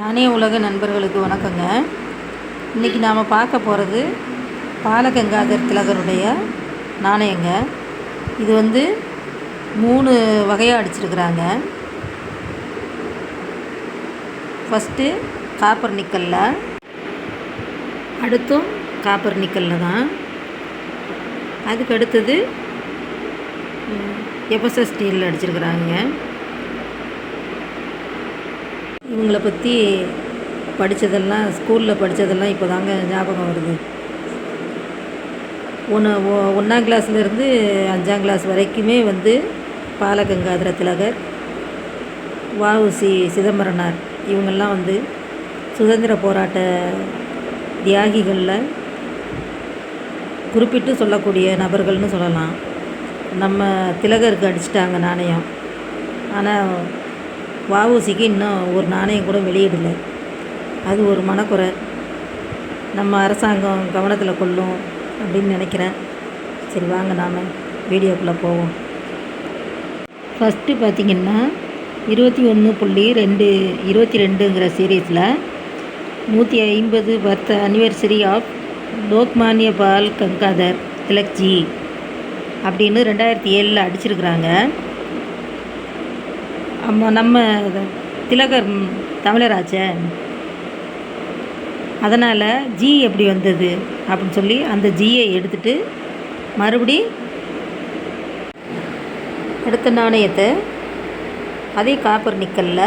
நானே உலக நண்பர்களுக்கு வணக்கங்க. இன்றைக்கி நாம் பார்க்க போகிறது பாலகங்காதர் திலகருடைய நாணயங்க. இது வந்து மூணு வகையாக அடிச்சிருக்கிறாங்க. ஃபஸ்ட்டு காப்பர் நிக்கலில் அடுத்தும் காப்பர் நிக்கலில் தான். அதுக்கு அடுத்தது எபசஸ் ஸ்டீலில் அடிச்சிருக்கிறாங்க இவங்கள பற்றி படித்ததெல்லாம் ஸ்கூலில் படித்ததெல்லாம் இப்போ தாங்க ஞாபகம் வருது. ஒன்று ஒன்றாம் கிளாஸ்லேருந்து அஞ்சாம் கிளாஸ் வரைக்குமே வந்து பாலகங்காதர திலகர் வஉசி சிதம்பரனார் இவங்கெல்லாம் வந்து சுதந்திர போராட்ட தியாகிகளில் குறிப்பிட்டு சொல்லக்கூடிய நபர்கள்னு சொல்லலாம். நம்ம திலகருக்கு அடிச்சிட்டாங்க நாணயம். ஆனால் வஉசிக்கு இன்னும் ஒரு நாணயம் கூட வெளியிடலை. அது ஒரு மனக்குறை. நம்ம அரசாங்கம் கவனத்தில் கொள்ளும் அப்படின்னு நினைக்கிறேன். சரி வாங்க நாம் வீடியோக்குள்ளே போவோம். ஃபஸ்ட்டு பார்த்திங்கன்னா இருபத்தி ஒன்று புள்ளி ரெண்டு இருபத்தி ரெண்டுங்கிற சீரீஸில் நூற்றி ஐம்பது birth anniversary of Lokmanya Bal Gangadhar Tilakji அப்படின்னு ரெண்டாயிரத்தி ஏழில் அடிச்சிருக்கிறாங்க. நம்ம திலகர் தமிழராச்சே அதனால் ஜி எப்படி வந்தது அப்படின்னு சொல்லி அந்த ஜியை எடுத்துட்டு மறுபடி அடுத்த நாணயத்தை அதே காப்பர் நிக்கலில்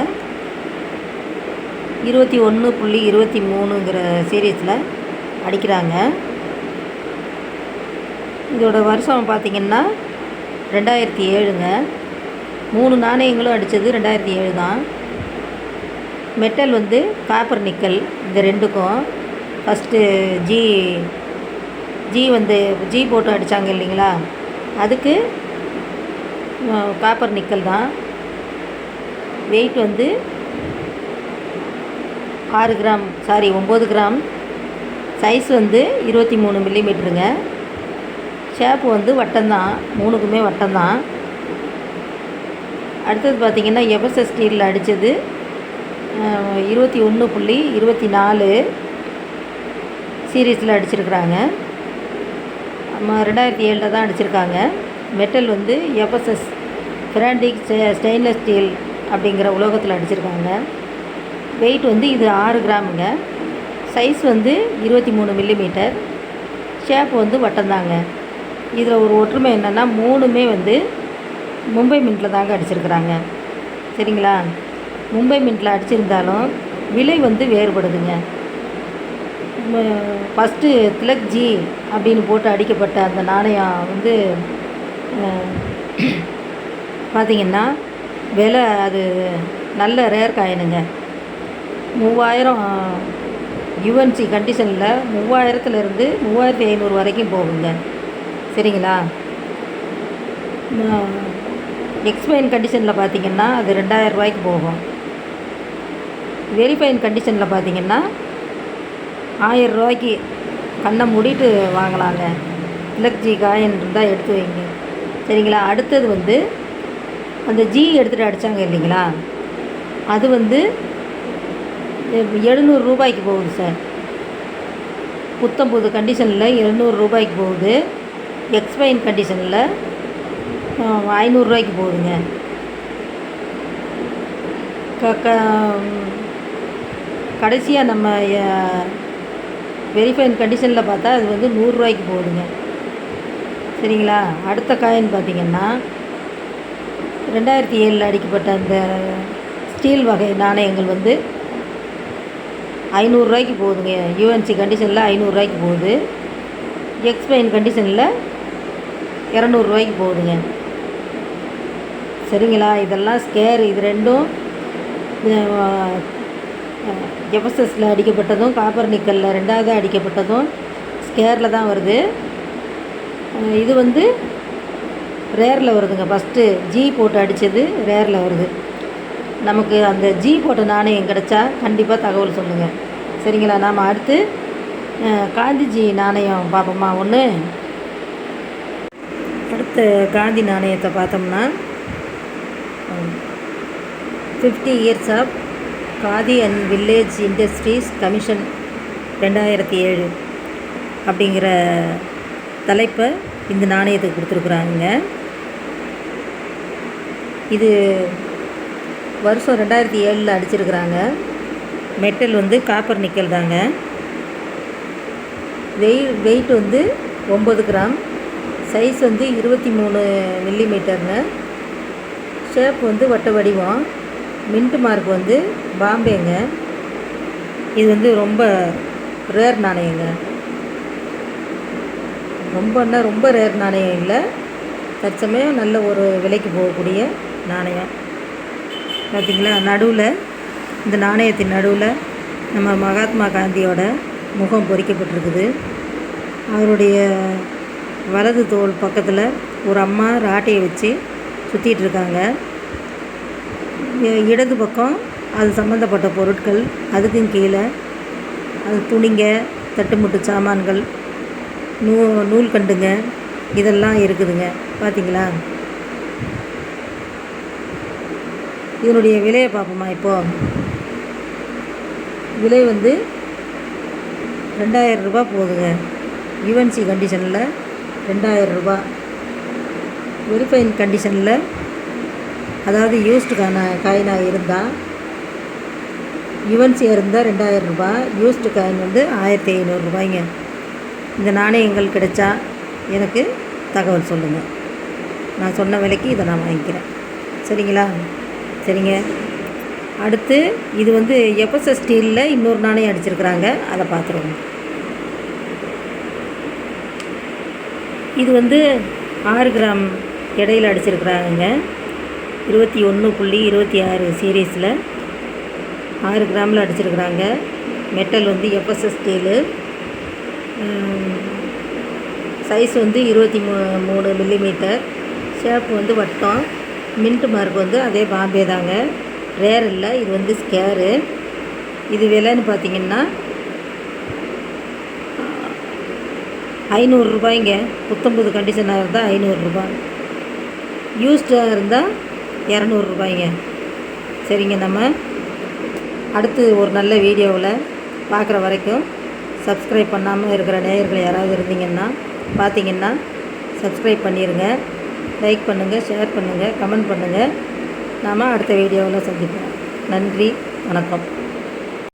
இருபத்தி ஒன்று புள்ளி இருபத்தி மூணுங்கிற சீரியஸில் அடிக்கிறாங்க. இதோட வருஷம் பார்த்திங்கன்னா ரெண்டாயிரத்தி ஏழுங்க. மூணு நாணயங்களும் அடித்தது ரெண்டாயிரத்தி ஏழு தான். மெட்டல் வந்து காப்பர் நிக்கல் இந்த ரெண்டுக்கும். ஃபஸ்ட்டு ஜி ஜி வந்து ஜி போட்டு அடித்தாங்க இல்லைங்களா? அதுக்கு காப்பர் நிக்கல் தான். வெயிட் வந்து ஆறு கிராம் சாரி ஒம்பது கிராம். சைஸ் வந்து இருபத்தி மூணு மில்லிமீட்டருங்க ஷேப் வந்து வட்டம்தான் மூணுக்குமே வட்டம்தான். அடுத்தது பார்த்திங்கன்னா எபச ஸ்டீலில் அடித்தது இருபத்தி ஒன்று புள்ளி இருபத்தி நாலு சீரீஸில் அடிச்சிருக்கிறாங்க. ரெண்டாயிரத்தி ஏழில் தான் அடிச்சிருக்காங்க. மெட்டல் வந்து எபசஸ் பிராண்டிக் ஸ்டெயின்லெஸ் ஸ்டீல் அப்படிங்கிற உலோகத்தில் அடிச்சிருக்காங்க. வெயிட் வந்து இது ஆறு கிராமுங்க. சைஸ் வந்து இருபத்தி மூணு மில்லிமீட்டர் ஷேப் வந்து வட்டம்தாங்க. இதில் ஒரு ஒற்றுமை என்னென்னா மூணுமே வந்து மும்பை மின்ட்டில் தாங்க அடிச்சிருக்கிறாங்க. சரிங்களா? மும்பை மின்ட்டில் அடிச்சிருந்தாலும் விலை வந்து வேறுபடுதுங்க. ஃபஸ்ட்டு திலக்ஜி அப்படின்னு போட்டு அடிக்கப்பட்ட அந்த நாணயம் வந்து பார்த்திங்கன்னா விலை அது நல்ல ரேர் காயினுங்க. மூவாயிரம் யுஎன்சி கண்டிஷனில் மூவாயிரத்துலேருந்து மூவாயிரத்தி ஐநூறு வரைக்கும் போகுங்க. சரிங்களா? எக்ஸ்பைன் கண்டிஷனில் பார்த்திங்கன்னா அது ரெண்டாயிரம் ரூபாய்க்கு போகும். வெரிஃபைன் கண்டிஷனில் பார்த்திங்கன்னா ஆயிரம் ரூபாய்க்கு கண்ணை மூடிட்டு வாங்கலாங்க. இலக்ஜி காயின் இருந்தால் எடுத்து வைங்க. சரிங்களா? அடுத்தது வந்து அந்த ஜி எடுத்துகிட்டு அடித்தாங்க இல்லைங்களா? அது வந்து எழுநூறு ரூபாய்க்கு போகுது சார். புத்தம் புது கண்டிஷனில் எழுநூறு ரூபாய்க்கு போகுது. எக்ஸ்பைன் கண்டிஷனில் ஐநூறுரூவாய்க்கு போகுதுங்க க க கடைசியாக நம்ம வெரிஃபைன் கண்டிஷனில் பார்த்தா அது வந்து நூறுரூவாய்க்கு போகுதுங்க சரிங்களா? அடுத்த காயின் பார்த்திங்கன்னா ரெண்டாயிரத்தி ஏழில் அடிக்கப்பட்ட அந்த ஸ்டீல் வகை நாணயங்கள் வந்து ஐநூறுரூவாய்க்கு போகுதுங்க யூஎன்சி கண்டிஷனில் ஐநூறுரூவாய்க்கு போகுது. எக்ஸ்பைன் கண்டிஷனில் இரநூறுவாய்க்கு போகுதுங்க. சரிங்களா? இதெல்லாம் ஸ்கேர் இது ரெண்டும் எஃப்எஸ்எஸில் அடிக்கப்பட்டதும் காப்பர் நிக்கலில் ரெண்டாவது அடிக்கப்பட்டதும் ஸ்கேரில் தான் வருது. இது வந்து ரேரில் வருதுங்க. ஃபஸ்ட்டு ஜி போட்டு அடித்தது ரேரில் வருது. நமக்கு அந்த ஜி போட்ட நாணயம் கிடச்சா கண்டிப்பாக தகவல் சொல்லுங்கள் சரிங்களா? நாம் அடுத்து காந்திஜி நாணயம் பார்ப்போமா? ஒன்று காந்தி நாணயத்தை பார்த்தோம்னா fifty years of Khadi and village industries commission ரெண்டாயிரத்தி ஏழு அப்படிங்கிற தலைப்பை இந்த நாணயத்துக்கு கொடுத்துருக்குறாங்க. இது வருஷம் ரெண்டாயிரத்தி ஏழில் அடிச்சிருக்கிறாங்க. மெட்டல் வந்து காப்பர் நிக்கல் தாங்க. வெய் வெயிட் வந்து ஒம்பது கிராம். சைஸ் வந்து இருபத்தி மூணு மில்லி மீட்டருங்க ஷேப் வந்து வட்ட வடிவம். மின்ட் மார்க் வந்து பாம்பேங்க. இது வந்து ரொம்ப ரேர் நாணயங்க. ரொம்பன்னா ரொம்ப ரேர் நாணயம் இல்லை. தற்சமயம் நல்ல ஒரு விலைக்கு போகக்கூடிய நாணயம். பார்த்திங்களா நடுவில் இந்த நாணயத்தின் நடுவில் நம்ம மகாத்மா காந்தியோட முகம் பொறிக்கப்பட்டிருக்குது. அவருடைய வலது தோல் பக்கத்தில் ஒரு அம்மா ராட்டையை வச்சு சுற்றிட்டு இருக்காங்க இடது பக்கம் அது சம்மந்தப்பட்ட பொருட்கள் அதுக்கும் கீழே அது துணிங்க தட்டுமுட்டு சாமான்கள் நூ நூல்கண்டுங்க இதெல்லாம் இருக்குதுங்க. பார்த்தீங்களா இதனுடைய விலையை பார்ப்போமா இப்போது விலை வந்து ரெண்டாயிரம் ரூபாய் போகுதுங்க. யுஎன்சி கண்டிஷனில் ரெண்டாயிரம் ரூபா. வெரிஃபைன் கண்டிஷனில் அதாவது யூஸ்டு காயினாக இருந்தால் யுவன்சியாக இருந்தால் ரெண்டாயிரம் ரூபாய் யூஸ்டு காயின் வந்து ஆயிரத்தி ஐநூறுரூபாய்ங்க இந்த நாணயங்கள் கிடைச்சா எனக்கு தகவல் சொல்லுங்கள் நான் சொன்ன விலைக்கு இதை நான் வாங்கிக்கிறேன். சரிங்களா? சரிங்க. அடுத்து இது வந்து எஃப்எஸ்எஸ் ஸ்டீலில் இன்னொரு நாணயம் அடிச்சிருக்கிறாங்க. அதை பார்த்துருவோம். இது வந்து ஆறு கிராம் இடையில் அடிச்சிருக்கிறாங்க இருபத்தி ஒன்று புள்ளி இருபத்தி ஆறு சீரீஸில் ஆறு கிராமில் அடிச்சிருக்கிறாங்க. மெட்டல் வந்து எஃப்எஸ்எஸ் ஸ்டீலு. சைஸ் வந்து இருபத்தி மூ மூணு மில்லிமீட்டர். ஷேப் வந்து வட்டம். மின்ட் மார்க் வந்து அதே பாம்பே தாங்க ரேர் இல்லை இது வந்து ஸ்கேரு. இது விலைன்னு பார்த்தீங்கன்னா ஐநூறுரூபாய்ங்க புத்தம்புது கண்டிஷனாக இருந்தால் ஐநூறுரூபா யூஸ்டாக இருந்தால் இரநூறுபாய்ங்க சரிங்க நம்ம அடுத்து ஒரு நல்ல வீடியோவில் பார்க்குற வரைக்கும் சப்ஸ்கிரைப் பண்ணாமல் இருக்கிற நேயர்கள் யாராவது இருந்தீங்கன்னா பார்த்தீங்கன்னா சப்ஸ்கிரைப் பண்ணிடுங்க லைக் பண்ணுங்கள் ஷேர் பண்ணுங்கள் கமெண்ட் பண்ணுங்கள் நாம் அடுத்த வீடியோவில் சந்திப்போம். நன்றி வணக்கம்.